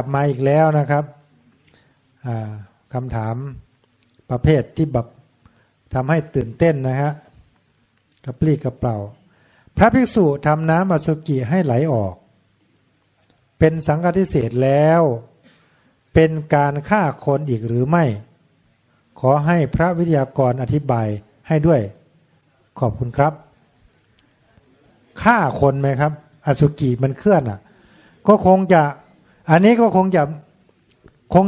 กลับมาอีกแล้วนะครับคำถามประเภทที่แบบทำให้ตื่นเต้นนะฮะกระปรี้กระเปร่า พระภิกษุทำน้ำอสุกิให้ไหลออก เป็นสังฆทิเศษแล้ว เป็นการฆ่าคนอีกหรือไม่ ขอให้พระวิทยากรอธิบายให้ด้วย ขอบคุณครับฆ่าคนไหมครับ อสุกิมันเคลื่อนอะ ก็คงจะ อันนี้ก็คงจะคง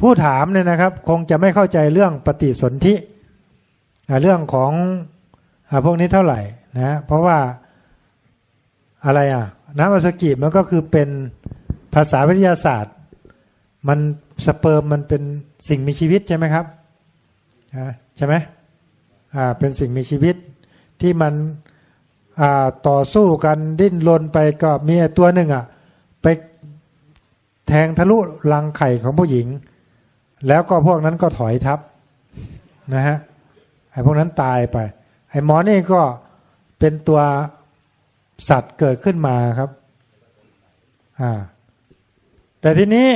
ผู้ถามเนี่ยนะครับ คงจะไม่เข้าใจเรื่องปฏิสนธิเรื่องของอพวกนี้เท่าไหร่นะเพราะว่าอะไรอะน้ำอสกิมันก็คือเป็นภาษาวิทยาศาสตร์ มันสเปิร์มมันเป็นสิ่งมีชีวิตใช่ไหมครับใช่ไหมอ่าเป็นสิ่งมีชีวิตที่มันต่อสู้กันดิ้นรนไปก็มีไอ้ตัวหนึ่งอะ แทงทะลุรังไข่ของผู้หญิง แล้วก็พวกนั้นก็ถอยทับนะฮะไอ้พวกนั้นตายไป ไอ้หมอนี่ก็เป็นตัวสัตว์เกิดขึ้นมาครับอ่าแต่ทีนี้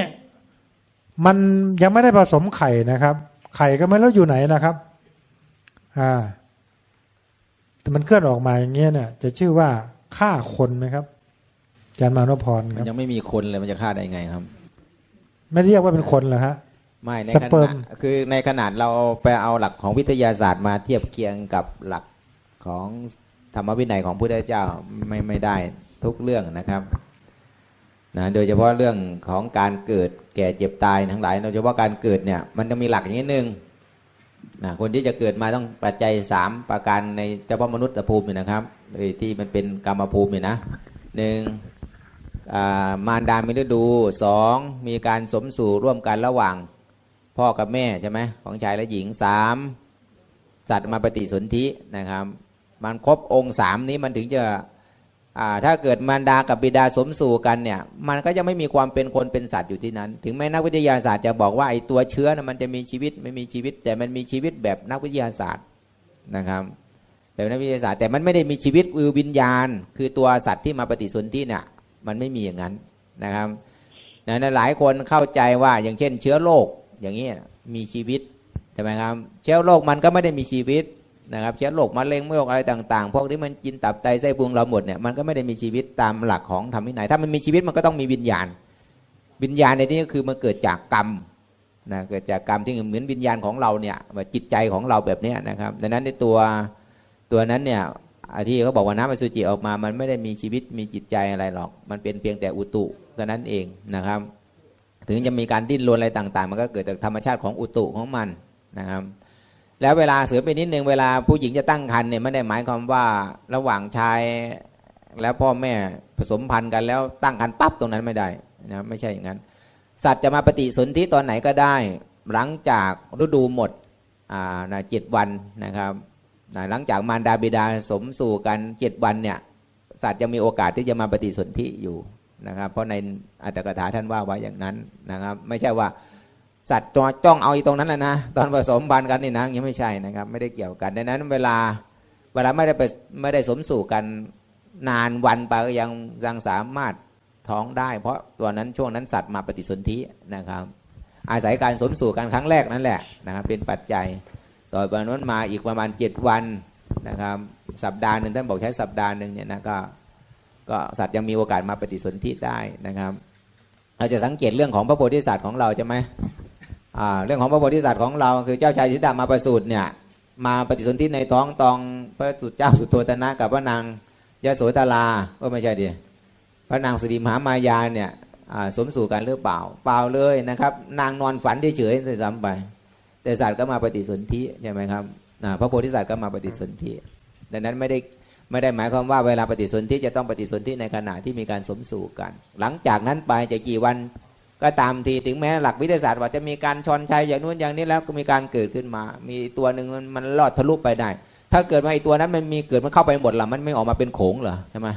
มันยังไม่ได้ผสมไข่นะครับ ไข่ก็ไม่รู้อยู่ไหนนะครับอ่าแต่มันเคลื่อนออกมาอย่างเงี้ยเนี่ยจะชื่อว่าฆ่าคนไหมครับ อาจารย์มานพพรมัคนรับยังไม่มีคนเลยมันจะฆ่าได้ไงครับ ไม่เรียกว่าเป็นคนเหรอฮะ ไม่ในสขเปิร์ณะมคือในขนาดเราไปเอาหลักของวิทยาศาสตร์มาเทียบเคียงกับหลักของธรรมวินัยของพระพุทธเจ้าไม่ไม่ได้ทุกเรื่องนะครับนะโดยเฉพาะเรื่องของการเกิดแก่เจ็บตายทั้งหลายโดยเฉพาะการเกิดเนี่ยมันจะมีหลักอย่างนี้หนึ่งนะคนที่จะเกิดมาต้องปัจจัยสามประการในเฉพาะมนุษย์ภูมิเนี่ยนะครับโดยที่มันเป็นกรรมภูมิเนี่ยนะหนึ่งอ่า มารดามีฤดูสองมีการสมสู่ร่วมกันระหว่าง พ่อกับแม่ใช่ไหมของชายและหญิงสามสัตว์มาปฏิสนธินะครับ มันครบองค์สามนี้มันถึงจะถ้าเกิดมารดากับบิดาสมสู่กันเนี่ย มันก็จะไม่มีความเป็นคนเป็นสัตว์อยู่ที่นั้น ถึงแม้นักวิทยาศาสตร์จะบอกว่าไอ้ตัวเชื้อนะมันจะมีชีวิตไม่มีชีวิต แต่มันมีชีวิตแบบนักวิทยาศาสตร์นะครับแบบนักวิทยาศาสตร์แต่มันไม่ได้มีชีวิตคือวิญญาณ คือตัวสัตว์ที่มาปฏิสนธิเนี่ย มันไม่มีอย่างนั้นนะครับนะหลายคนเข้าใจว่าอย่างเช่น เชื้อโรคอย่างนี้มีชีวิตใช่ไหมครับ เชื้อโรคมันก็ไม่ได้มีชีวิตนะครับ เชื้อโรคมะเร็งโรคอะไรต่างๆ พวกที่มันกินตับไตไส้พุงเราหมดเนี่ยมันก็ไม่ได้มีชีวิตตามหลักของธรรมวินัยถ้ามันมีชีวิตมันก็ต้องมีวิญญาณ วิญญาณในที่นี้ก็คือมันเกิดจากกรรมนะเกิดจากกรรมที่เหมือนวิญญาณของเราเนี่ยจิตใจของเราแบบนี้นะครับ ดังนั้นในตัวตัวนั้นเนี่ย อาที่เขาบอกว่าน้ำอสุจิออกมา มันไม่ได้มีชีวิตมีจิตใจอะไรหรอก มันเป็นเพียงแต่อุตุเท่านั้นเองนะครับ ถึงจะมีการดิ้นรนอะไรต่างๆ มันก็เกิดจากธรรมชาติของอุตุของมันนะครับ แล้วเวลาเสือไปนิดนึงเวลาผู้หญิงจะตั้งครรภ์เนี่ยไม่ได้หมายความว่าระหว่างชายแล้วพ่อแม่ผสมพันธุ์กันแล้วตั้งครรภ์ปั๊บตรงนั้นไม่ได้นะไม่ใช่อย่างนั้น สัตว์จะมาปฏิสนธิตอนไหนก็ได้ หลังจากฤดูหมดอ่าเจ็ดวันนะครับ นะหลังจากมารดาบิดาสมสู่กันเจ็ดวันเนี่ยสัตว์จะมีโอกาสที่จะมาปฏิสนธิอยู่นะครับ เพราะในอัตถกถาท่านว่าไว้อย่างนั้นนะครับ ไม่ใช่ว่าสัตว์จ้องเอาอีตรงนั้นแหละนะตอนผสมพันธุ์กันนี่นะยังไม่ใช่นะครับ ไม่ได้เกี่ยวกันดังนั้นเวลาเวลาไม่ได้ไปไม่ได้สมสู่กันนานวันไปก็ยังยังสามารถท้องได้ เพราะตัวนั้นช่วงนั้นสัตว์มาปฏิสนธินะครับ อาศัยการสมสู่กันครั้งแรกนั่นแหละนะครับเป็นปัจจัย ต่อไปนั้นมาอีกประมาณ 7 วันนะครับสัปดาห์หนึ่งท่านบอกใช้สัปดาห์หนึ่งเนี่ยนะก็ก็สัตว์ยังมีโอกาสมาปฏิสนธิได้นะครับ เราจะสังเกตเรื่องของพระโพธิสัตว์ของเราใช่ไหมเรื่องของพระโพธิสัตว์ของเราคือเจ้าชายสิทธัตถะมาประสูติเนี่ยมาปฏิสนธิในท้องตองพระสุดเจ้าสุโธทนะกับพระนางยโสธราเออไม่ใช่ดิพระนางสิริมหามายาเนี่ยสมสู่กันหรือเปล่า เปล่าเลยนะครับ นางนอนฝันเฉยๆซ้ำไป แต่สัตว์ก็มาปฏิสนธิใช่ไหมครับพระโพธิสัตว์ก็มาปฏิสนธิดังนั้นไม่ได้ไม่ได้หมายความว่าเวลาปฏิสนธิจะต้องปฏิสนธิในขณะที่มีการสมสู่กัน หลังจากนั้นไปจะกี่วันก็ตามทีถึงแม้หลักวิทยาศาสตร์ว่าจะมีการชอนชัยอย่างนู้นอย่างนี้แล้วก็มีการเกิดขึ้นมา มีตัวหนึ่งมันมันลอดทะลุไปได้ ถ้าเกิดมาไอตัวนั้นมันมีเกิดมันเข้าไปหมดละมันไม่ออกมาเป็นโขงเหรอใช่ไหม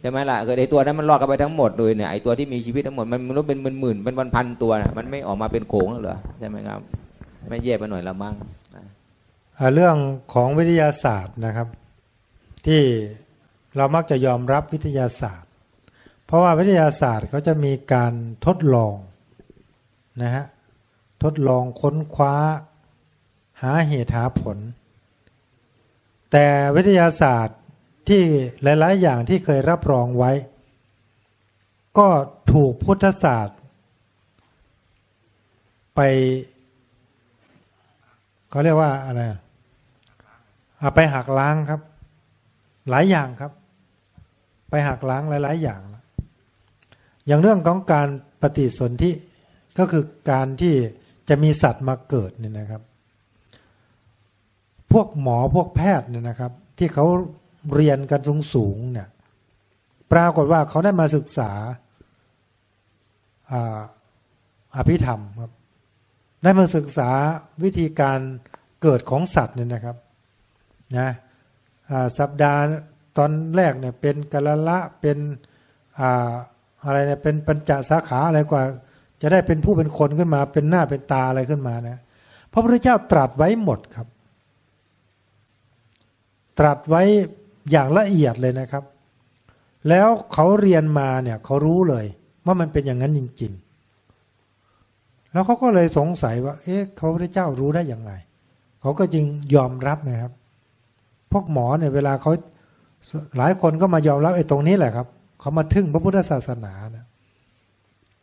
ใช่ไหมล่ะเกิดไอตัวนั้นมันรอดเข้าไปทั้งหมดเลยเนี่ยไอตัวที่มีชีวิตทั้งหมดมันมันรู้เป็นหมื่นๆเป็นพันๆตัวนะมันไม่ออกมาเป็นโขงเหรอใช่ไหมครับ ไม่แย่ไปหน่อยละมั้งนะเรื่องของวิทยาศาสตร์นะครับ ที่เรามักจะยอมรับวิทยาศาสตร์ เพราะว่าวิทยาศาสตร์เขาจะมีการทดลองนะฮะทดลองค้นคว้า หาเหตุหาผล แต่วิทยาศาสตร์ที่หลาย ๆ อย่างที่เคยรับรองไว้ ก็ถูกพุทธศาสตร์ ไป เขาเรียกว่าอะไรอะอะไปหักล้างครับ หลายอย่างครับ ไปหักล้างหลาย ๆ อย่าง อย่างเรื่องของการปฏิสนธิก็คือการที่จะมีสัตว์มาเกิดเนี่ยนะครับ พวกหมอพวกแพทย์เนี่ยนะครับ ที่เขาเรียนกันสูงสูงเนี่ย ปรากฏว่าเขาได้มาศึกษาอาอภิธรรมครับ ได้มาศึกษาวิธีการเกิดของสัตว์เนี่ยนะครับนะสัปดาห์ตอนแรกเนี่ยเป็นกะละละเป็นอ่าอะไรเนี่ยเป็นปัญจสาขาอะไรกว่า จะได้เป็นผู้เป็นคนขึ้นมา เป็นหน้าเป็นตาอะไรขึ้นมานะพระพุทธเจ้าตรัสไว้หมดครับ ตรัสไว้อย่างละเอียดเลยนะครับ แล้วเขาเรียนมาเนี่ยเขารู้เลยว่ามันเป็นอย่างนั้นจริง ๆ แล้วเขาก็เลยสงสัยว่า เอ๊ะพระพุทธเจ้ารู้ได้ยังไง เขาก็จึงยอมรับนะครับ พวกหมอเนี่ยเวลาเขาหลายคนก็มายอมรับไอ้ตรงนี้แหละครับ เขามาทึ่งพระพุทธศาสนานะ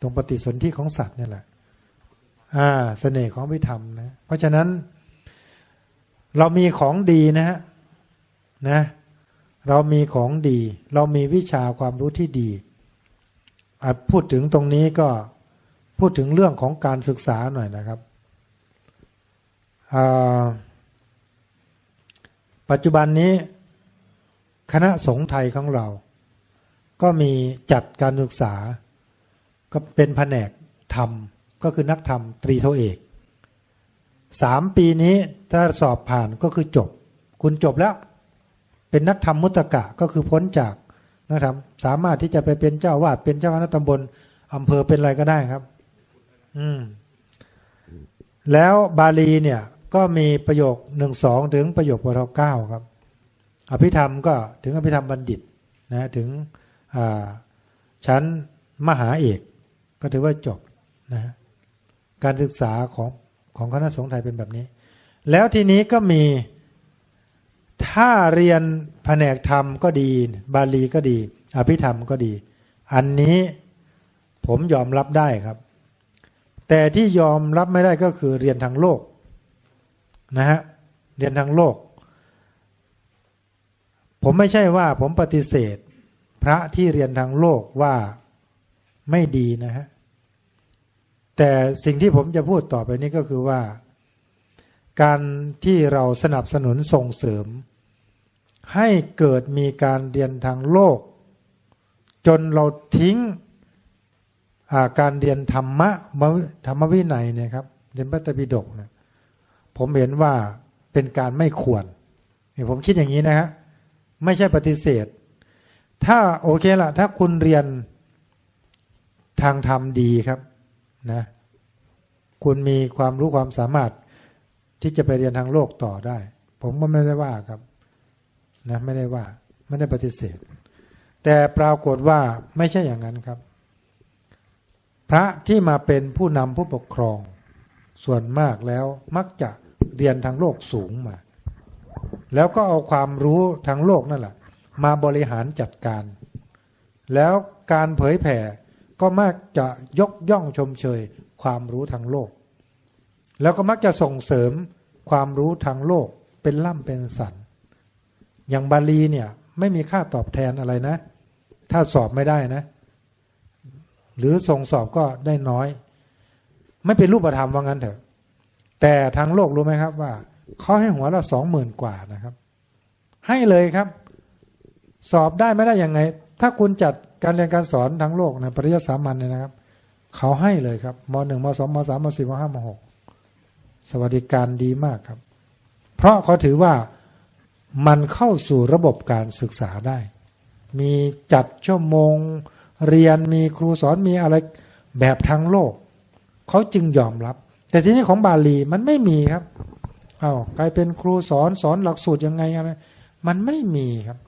ตรงปฏิสนธิของสัตว์นี่แหละ อ่าเสน่ห์ของพิธรรมนะ เพราะฉะนั้น เรามีของดีนะฮะ นะ เรามีของดี เรามีวิชาความรู้ที่ดีอาจพูดถึงตรงนี้ก็ พูดถึงเรื่องของการศึกษาหน่อยนะครับ ปัจจุบันนี้ คณะสงฆ์ไทยของเรา ก็มีจัดการศึกษา ก็เป็นแผนกธรรม ก็คือนักธรรมตรีโทเอกสามปีนี้ถ้าสอบผ่านก็คือจบ คุณจบแล้ว เป็นนักธรรมมุตตะก็คือพ้นจากนักธรรมสามารถที่จะไปเป็นเจ้าวาดเป็นเจ้าคณะตำบลอำเภอเป็นอะไรก็ได้ครับ อืม แล้วบาลีเนี่ย ก็มีประโยคหนึ่งสองถึงประโยคปรเก้าครับ อภิธรรมก็ถึงอภิธรรมบัณฑิตนะถึงชั้นมหาเอก ก็ถือว่าจบนะการศึกษาของของคณะสงฆ์ไทยเป็นแบบนี้ แล้วทีนี้ก็มีถ้าเรียนแผนกธรรมก็ดี บาลีก็ดี อภิธรรมก็ดี อันนี้ผมยอมรับได้ครับ แต่ที่ยอมรับไม่ได้ก็คือเรียนทางโลกนะฮะเรียนทางโลก ผมไม่ใช่ว่าผมปฏิเสธ พระที่เรียนทางโลกว่าไม่ดีนะฮะแต่สิ่งที่ผมจะพูดต่อไปนี้ก็คือว่า การที่เราสนับสนุนส่งเสริม ให้เกิดมีการเรียนทางโลก จนเราทิ้ง การเรียนธรรมะธรรมวินัยเนี่ยครับเรียนพระตรปิฎกเนี่ยผมเห็นว่าเป็นการไม่ควรเนี่ยผมคิดอย่างนี้นะฮะไม่ใช่ปฏิเสธ ถ้าโอเคละถ้าคุณเรียนทางธรรมดีครับนะคุณมีความรู้ความสามารถที่จะไปเรียนทางโลกต่อได้ ผมก็ไม่ได้ว่าครับนะไม่ได้ว่าไม่ได้ปฏิเสธ แต่ปรากฏว่าไม่ใช่อย่างนั้นครับ พระที่มาเป็นผู้นำผู้ปกครอง ส่วนมากแล้วมักจะเรียนทางโลกสูงมา แล้วก็เอาความรู้ทางโลกนั่นแหละมาบริหารจัดการ แล้วการเผยแผ่ก็มักจะยกย่องชมเชยความรู้ทางโลก แล้วก็มักจะส่งเสริมความรู้ทางโลกเป็นล่ำเป็นสัน อย่างบาลีเนี่ยไม่มีค่าตอบแทนอะไรนะ ถ้าสอบไม่ได้นะ หรือส่งสอบก็ได้น้อย ไม่เป็นรูปธรรมว่างั้นเถอะ แต่ทางโลกรู้ไหมครับว่าเขาให้หัวละสองหมื่นกว่านะครับ ให้เลยครับ สอบได้ไม่ได้ยังไง ถ้าคุณจัดการเรียนการสอนทั้งโลกในปริยัติสามัญเนี่ยนะครับเขาให้เลยครับมหนึ่งมสองมสามมสี่มห้ามหกสวัสดิการดีมากครับ เพราะเขาถือว่ามันเข้าสู่ระบบการศึกษาได้ มีจัดชั่วโมง เรียนมีครูสอนมีอะไรแบบทางโลก เขาจึงยอมรับ แต่ทีนี้ของบาลีมันไม่มีครับอา้าวใครเป็นครูสอนสอนหลักสูตรยังไงอะไรมันไม่มีครับ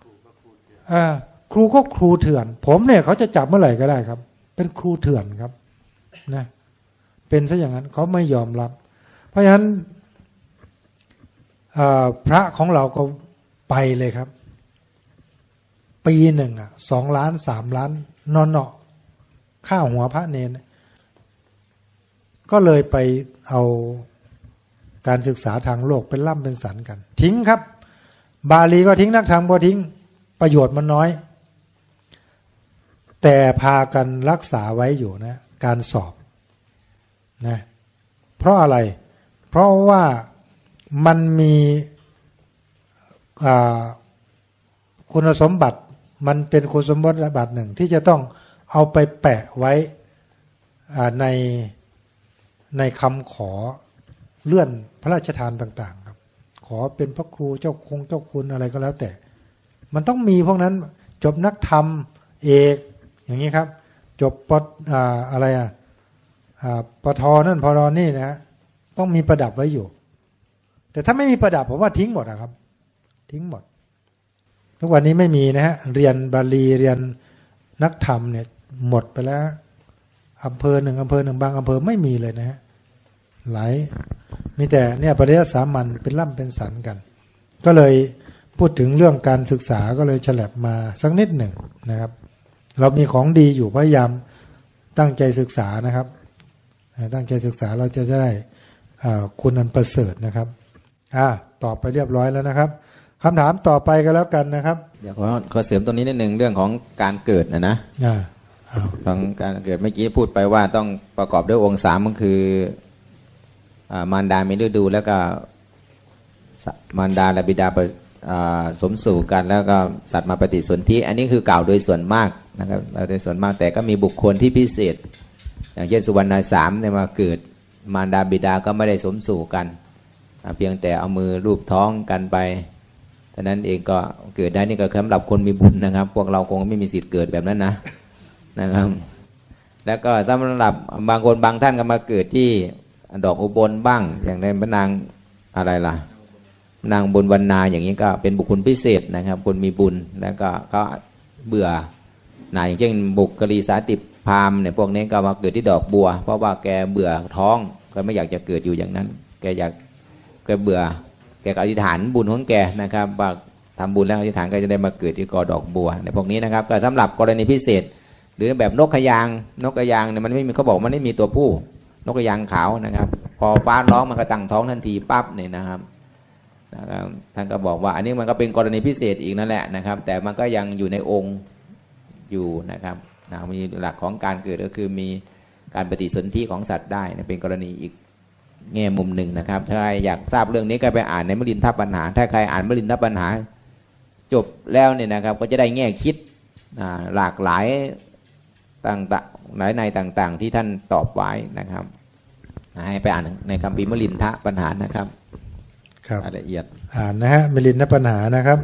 เออครูก็ครูเถื่อน ผมเนี่ยเขาจะจับเมื่อไหร่ก็ได้ครับ เป็นครูเถื่อนครับนะเป็นซะอย่างนั้นเขาไม่ยอมรับ เพราะฉะนั้นพระของเราก็ไปเลยครับ ปีหนึ่งอะสองล้านสามล้าน นอนเนาะค่าหัวพระเนน ก็เลยไปเอาการศึกษาทางโลกเป็นล่ำเป็นสันกัน ทิ้งครับ บาลีก็ทิ้งนักธรรมก็ทิ้งประโยชน์มันน้อย แต่พากันรักษาไว้อยู่นะ การสอบนะเพราะอะไร เพราะว่ามันมีคุณสมบัติ มันเป็นคุณสมบัติหนึ่งที่จะต้องเอาไปแปะไว้ในในคำขอเลื่อนพระราชทานต่างๆ ครับ ขอเป็นพระครูเจ้าคงเจ้าคุณอะไรก็แล้วแต่ มันต้องมีพวกนั้นจบนักธรรมเอกอย่างนี้ครับ จบปออะไรอะอ่าปทนั่นพอนี่นะฮะต้องมีประดับไว้อยู่ แต่ถ้าไม่มีประดับผมว่าทิ้งหมดอะครับ ทิ้งหมด ทุกวันนี้ไม่มีนะฮะเรียนบาลีเรียนนักธรรมเนี่ยหมดไปแล้วอำเภอหนึ่งอำเภอหนึ่งบางอำเภอไม่มีเลยนะฮะหลายมีแต่เนี่ยปริยสามัญเป็นล่ำเป็นสันกัน ก็เลยพูดถึงเรื่องการศึกษาก็เลยฉลับมาสักนิดหนึ่งนะครับ เรามีของดีอยู่พยายามตั้งใจศึกษานะครับ ตั้งใจศึกษาเราจะได้คุณอันประเสริฐนะครับอ่าตอบไปเรียบร้อยแล้วนะครับ คำถามต่อไปก็แล้วกันนะครับ เดี๋ยวขอขอเสริมตรงนี้นิดหนึ่งเรื่องของการเกิดนะนะอ่าเอาของการเกิดเมื่อกี้พูดไปว่าต้องประกอบด้วยองค์สามก็คืออามารดามีฤดูแล้วก็สมารดาและบิดาประอ่าสมสู่กันแล้วก็สัตว์มาปฏิสนธิอันนี้คือกล่าวโดยส่วนมากนะครับโดยส่วนมากแต่ก็มีบุคคลที่พิเศษ อย่างเช่นสุวรรณสามเนี่ยมาเกิดมารดาบิดาก็ไม่ได้สมสู่กันอ่าเพียงแต่เอามือรูปท้องกันไป แต่นั้นเองก็เกิดได้นี่ก็สำหรับคนมีบุญนะครับ พวกเราคงไม่มีสิทธิ์เกิดแบบนั้นนะนะครับ แล้วก็สำหรับบางคนบางท่านก็มาเกิดที่ดอกอุบลบ้าง อย่างในพระนางอะไรล่ะ นางบุญวรรณาอย่างนี้ก็เป็นบุคคลพิเศษนะครับ คนมีบุญแล้วก็ก็เบื่อหน่ายอย่างเช่นบุคกรีสาติพามเนี่ยพวกนี้ก็มาเกิดที่ดอกบัว เพราะว่าแกเบื่อท้องก็ไม่อยากจะเกิดอยู่อย่างนั้น แกอยากแกเบื่อ แกก็อธิษฐานบุญของแกนะครับว่าทำบุญแล้วอธิษฐานก็จะได้มาเกิดที่กอดอกบัวในพวกนี้นะครับก็สำหรับกรณีพิเศษ หรือแบบนกขยางนกกระยางเนี่ยมันไม่มีเขาบอกมันไม่มีตัวผู้ นกกระยางขาวนะครับ พอฟ้าร้องมันก็ตั้งท้องทันทีปั๊บเนี่ยนะครับนะครับท่านก็บอกว่าอันนี้มันก็เป็นกรณีพิเศษอีกนั่นแหละนะครับ แต่มันก็ยังอยู่ในองค์อยู่นะครับมีหลักของการเกิดก็คือมีการปฏิสนธิของสัตว์ได้เป็นกรณีอีก แง่มุมหนึ่งนะครับ ถ้าใครอยากทราบเรื่องนี้ก็ไปอ่านในมลินทปัญหา ถ้าใครอ่านมลินทปัญหา จบแล้วเนี่ยนะครับ ก็จะได้แง่คิดอ่าหลากหลายต่างๆหลายในต่างๆ ที่ท่านตอบไว้นะครับ ให้ไปอ่านในคำปีมลินทะปัญหานะครับครับรายละเอียดอ่านนะฮะมิลินทปัญหานะครับ